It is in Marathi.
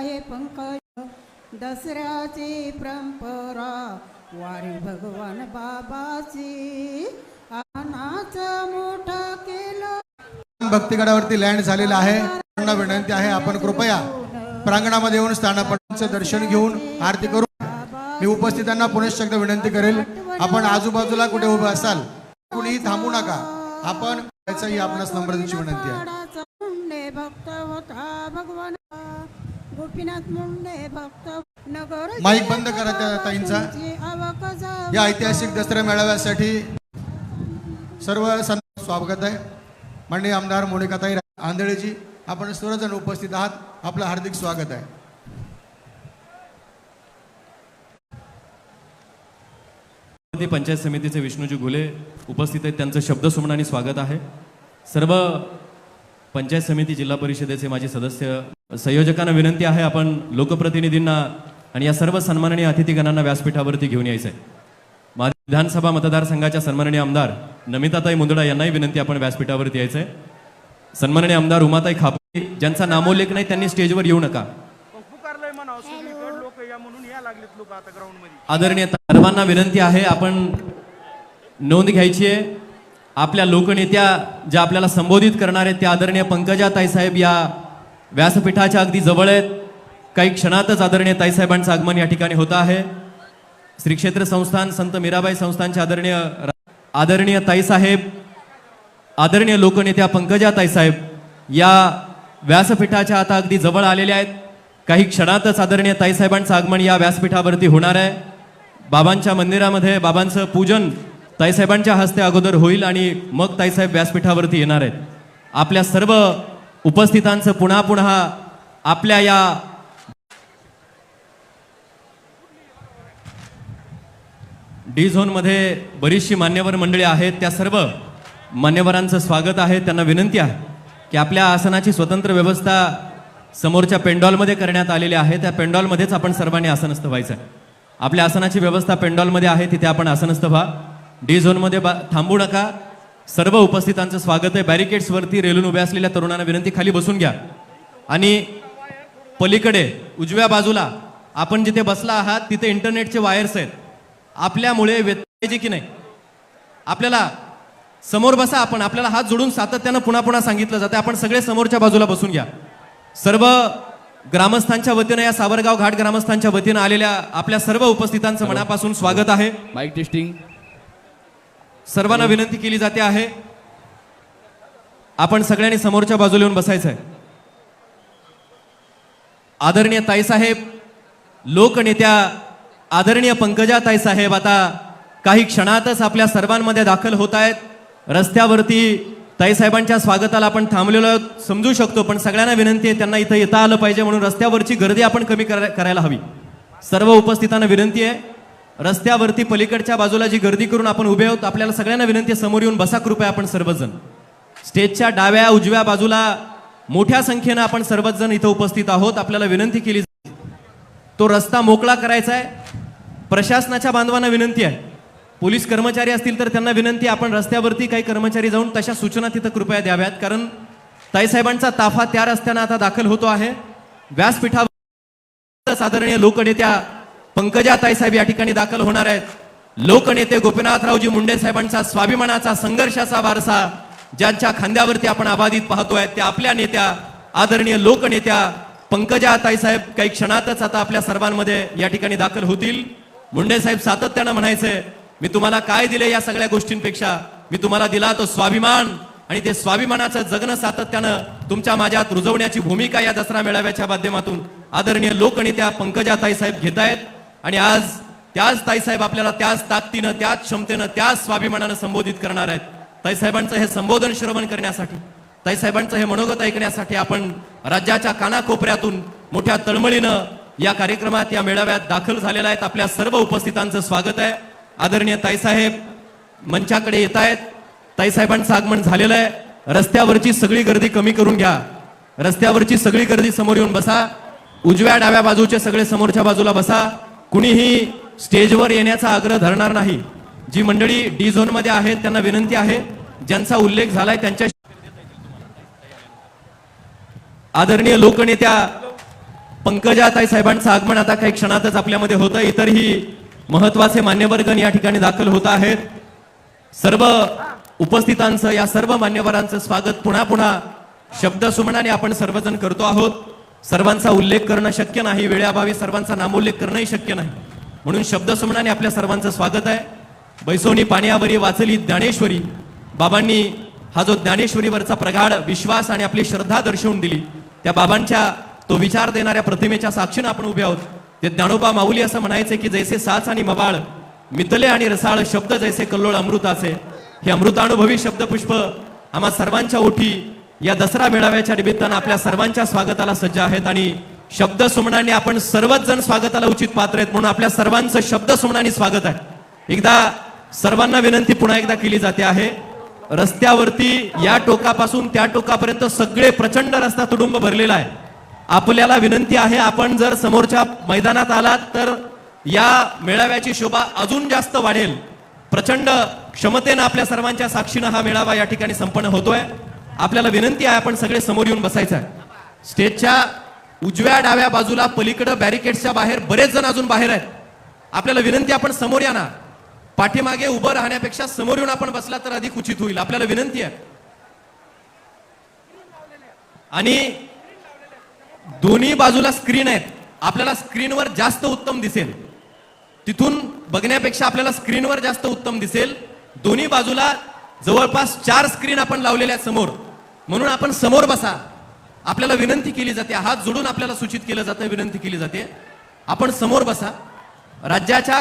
आहे पंकज. दसऱ्याची परंपरा वारी भगवान बाबाची. अनाच मोठं केलं. भक्तिगडावरती लँड झालेला आहे. विनंती आहे. आपण कृपया प्रांगणामध्ये येऊन स्थानपटांचं दर्शन घेऊन आरती करू मी उपस्थितांना पुनश्च एकदा विनंती करेल. आपण आजूबाजूला कुठे उभे असाल कुणीही थांबू नका. आपण त्याचाही आपणास द्यायची विनंती आहे. भक्त होता. भगवान गोपीनाथ मुंडे भक्त नगर माईक बंद करा त्या ताईंचा. या ऐतिहासिक दसरा मेळाव्यासाठी सर्व संत स्वागत आहे. माननीय आमदार मोनिकाताई आंधळेजी आपण सर्वजण उपस्थित आहात. आपलं हार्दिक स्वागत आहे. पंचायत समितीचे विष्णूजी घुले उपस्थित आहेत. त्यांचं शब्दसुमनाने स्वागत आहे. सर्व पंचायत समिती जिल्हा परिषदेचे माजी सदस्य संयोजकांना विनंती आहे आपण लोकप्रतिनिधींना आणि या सर्व सन्माननीय अतिथीगणांना व्यासपीठावरती घेऊन यायचं आहे माझ्या विधानसभा मतदारसंघाच्या सन्माननीय आमदार नमिताताई मुंदडा यांनाही विनंती आपण व्यासपीठावरती यायचं आहे सन्माननीय आमदार उमाताई खापे ज्यांचा नामोल्लेख नाही त्यांनी स्टेजवर येऊ नका. लोक आदरणीय सर्वांना विनंती आहे आपण नोंद घ्यायची आहे. आपल्या लोकनेत्या ज्या आपल्याला संबोधित करणार आहेत त्या आदरणीय पंकजा ताईसाहेब या व्यासपीठाच्या अगदी जवळ आहेत काही क्षणातच आदरणीय ताईसाहेबांचं आगमन या ठिकाणी होत आहे. श्री क्षेत्र संस्थान संत मीराबाई संस्थानचे आदरणीय आदरणीय ताईसाहेब आदरणीय लोकनेत्या पंकजा ताईसाहेब या व्यासपीठाच्या आता अगदी जवळ आलेल्या आहेत. काही क्षणातच आदरणीय ताईसाहेबांचं आगमन या व्यासपीठावरती होणार आहे. बाबांच्या मंदिरामध्ये बाबांचं पूजन ताईसाहेबांच्या हस्ते अगोदर होईल आणि मग ताईसाहेब व्यासपीठावरती येणार आहेत. आपल्या सर्व उपस्थितांचं पुन्हा पुन्हा आपल्या या डी झोनमध्ये बरीचशी मान्यवर मंडळी आहेत. त्या सर्व मान्यवरांचं स्वागत आहे. त्यांना विनंती आहे की आपल्या आसनाची स्वतंत्र व्यवस्था समोरच्या पेंडॉलमध्ये करण्यात आलेली आहे. त्या पेंडॉलमध्येच आपण सर्वांनी आसनस्थ व्हायचं आहे. आपल्या आसनाची व्यवस्था पेंडॉलमध्ये आहे. तिथे आपण आसनस्थ व्हा. डी झोनमध्ये बा थांबू नका. सर्व उपस्थितांचं स्वागत आहे. बॅरिकेड्सवरती रेलून उभ्या असलेल्या तरुणांना विनंती खाली बसून घ्या. आणि पलीकडे उजव्या बाजूला आपण जिथे बसला आहात तिथे इंटरनेटचे वायर्स आहेत. आपल्यामुळे व्यत्यय की नाही? आपल्याला समोर बसा आपण. आपल्याला हात जोडून सातत्यानं पुन्हा पुन्हा सांगितलं जातं आपण सगळे समोरच्या बाजूला बसून घ्या. सर्व ग्रामस्थांच्या वतीनं या सावरगाव घाट ग्रामस्थांच्या वतीनं आलेल्या आपल्या सर्व उपस्थितांचं मनापासून स्वागत आहे. माईक टेस्टिंग सर्वांना विनंती केली जाते आहे. आपण सगळ्यांनी समोरच्या बाजूला येऊन बसायचं आहे आदरणीय ताईसाहेब लोकनेत्या आदरणीय पंकजा ताईसाहेब आता काही क्षणातच आपल्या सर्वांमध्ये दाखल होत आहेत. रस्त्यावरती ताईसाहेबांच्या स्वागताला आपण थांबलेलो आहोत. समजू शकतो पण सगळ्यांना विनंती आहे त्यांना इथं येता आलं पाहिजे म्हणून रस्त्यावरची गर्दी आपण कमी करा- करायला हवी. सर्व उपस्थितांना विनंती आहे. रस्त्यावरती पलीकडच्या बाजूला जी गर्दी करून आपण उभे आहोत आपल्याला सगळ्यांना विनंती समोर येऊन बसा कृपया आपण सर्वजण. स्टेजच्या डाव्या उजव्या बाजूला मोठ्या संख्येनं आपण सर्वच जण इथं उपस्थित आहोत. आपल्याला विनंती केली जाते. तो रस्ता मोकळा करायचा आहे. प्रशासनाच्या बांधवांना विनंती आहे. पोलीस कर्मचारी असतील तर त्यांना विनंती आपण रस्त्यावरती काही कर्मचारी जाऊन तशा सूचना तिथं कृपया द्याव्यात. कारण ताईसाहेबांचा ताफा त्या रस्त्यानं आता दाखल होतो आहे. व्यासपीठावर आदरणीय लोकनेत्या पंकजा ताईसाहेब या ठिकाणी दाखल होणार आहेत. लोकनेते गोपीनाथरावजी मुंडे साहेबांचा स्वाभिमानाचा संघर्षाचा वारसा ज्यांच्या खांद्यावरती आपण अबाधित पाहतोय त्या आपल्या नेत्या आदरणीय लोकनेत्या पंकजा ताईसाहेब काही क्षणातच आता आपल्या सर्वांमध्ये या ठिकाणी दाखल होतील. मुंडे साहेब सातत्यानं म्हणायचंय मी तुम्हाला काय दिले या सगळ्या गोष्टींपेक्षा? मी तुम्हाला दिला तो स्वाभिमान आणि ते स्वाभिमानाचं जगणं सातत्यानं तुमच्या माझ्यात रुजवण्याची भूमिका या दसरा मेळाव्याच्या माध्यमातून आदरणीय लोकनेत्या पंकजा ताईसाहेब घेत आहेत आणि आज त्याच ताईसाहेब आपल्याला त्याच ताकदीनं त्याच क्षमतेनं त्याच स्वाभिमानानं संबोधित करणार आहेत. ताईसाहेबांचं हे संबोधन श्रवण करण्यासाठी ताईसाहेबांचं हे मनोगत ऐकण्यासाठी आपण राज्याच्या कानाकोपऱ्यातून मोठ्या तळमळीनं या कार्यक्रमात या मेळाव्यात दाखल झालेला आहेत. आपल्या सर्व उपस्थितांचं स्वागत आहे. आदरणीय ताईसाहेब मंचाकडे येत आहेत. ताईसाहेबांचं आगमन झालेलं आहे. रस्त्यावरची सगळी गर्दी कमी करून घ्या. रस्त्यावरची सगळी गर्दी समोर येऊन बसा. उजव्या डाव्या बाजूचे सगळे समोरच्या बाजूला बसा. कुणीही स्टेजवर येण्याचा आग्रह धरणार नाही. जी मंडळी डी झोनमध्ये आहेत त्यांना विनंती आहे ज्यांचा उल्लेख झालाय त्यांच्या आदरणीय लोकनेत्या पंकजाताई साहेबांचं आगमन आता काही क्षणातच आपल्यामध्ये होतं. इतरही महत्त्वाचे मान्यवरगण या ठिकाणी दाखल होत आहेत. सर्व उपस्थितांचं या सर्व मान्यवरांचं स्वागत पुन्हा पुन्हा शब्द सुमनाने आपण सर्वजण करतो आहोत. सर्वांचा उल्लेख करणं शक्य नाही वेळेअभावी सर्वांचा नामोल्लेख करणंही शक्य नाही. म्हणून शब्दसुमनाने आपल्या सर्वांचं स्वागत आहे. बैसोनी पाण्यावरी वाचली ज्ञानेश्वरी. बाबांनी हा जो ज्ञानेश्वरीवरचा प्रगाढ विश्वास आणि आपली श्रद्धा दर्शवून दिली त्या बाबांच्या तो विचार देणाऱ्या प्रतिमेच्या साक्षीनं आपण उभे आहोत. ते ज्ञानोबा माऊली असं म्हणायचे की जैसे साच आणि मबाळ मितले आणि रसाळ शब्द जैसे कल्लोळ अमृताचे. हे अमृतानुभवी शब्दपुष्प आम्हा सर्वांच्या ओठी या दसरा मेळाव्याच्या निमित्तानं आपल्या सर्वांच्या स्वागताला सज्ज आहेत आणि शब्द सुमणाने आपण सर्वच जण स्वागताला उचित पात्र आहेत म्हणून आपल्या सर्वांचं शब्द सुमणाने स्वागत आहे. एकदा सर्वांना विनंती पुन्हा एकदा केली जाते आहे. रस्त्यावरती या टोकापासून त्या टोकापर्यंत सगळे प्रचंड रस्ता तुडुंब भरलेला आहे. आपल्याला विनंती आहे आपण जर समोरच्या मैदानात आलात तर या मेळाव्याची शोभा अजून जास्त वाढेल. प्रचंड क्षमतेनं आपल्या सर्वांच्या साक्षीनं हा मेळावा या ठिकाणी संपन्न होतोय. आपल्याला विनंती आहे आपण सगळे समोर येऊन बसायचं आहे. स्टेजच्या उजव्या डाव्या बाजूला पलीकडे बॅरिकेडच्या बाहेर बरेच जण अजून बाहेर आहेत. आपल्याला विनंती आपण समोर या ना. पाठीमागे उभं राहण्यापेक्षा समोर येऊन आपण बसला तर अधिक उचित होईल. आपल्याला विनंती आहे. आणि दोन्ही बाजूला स्क्रीन आहेत. आपल्याला स्क्रीनवर जास्त उत्तम दिसेल. तिथून बघण्यापेक्षा आपल्याला स्क्रीनवर जास्त उत्तम दिसेल. दोन्ही बाजूला जवळपास चार स्क्रीन आपण लावलेल्या आहेत समोर. म्हणून आपण समोर बसा. आपल्याला विनंती केली जाते. हात जोडून आपल्याला सूचित केलं जातं विनंती केली जाते. आपण समोर बसा. राज्याच्या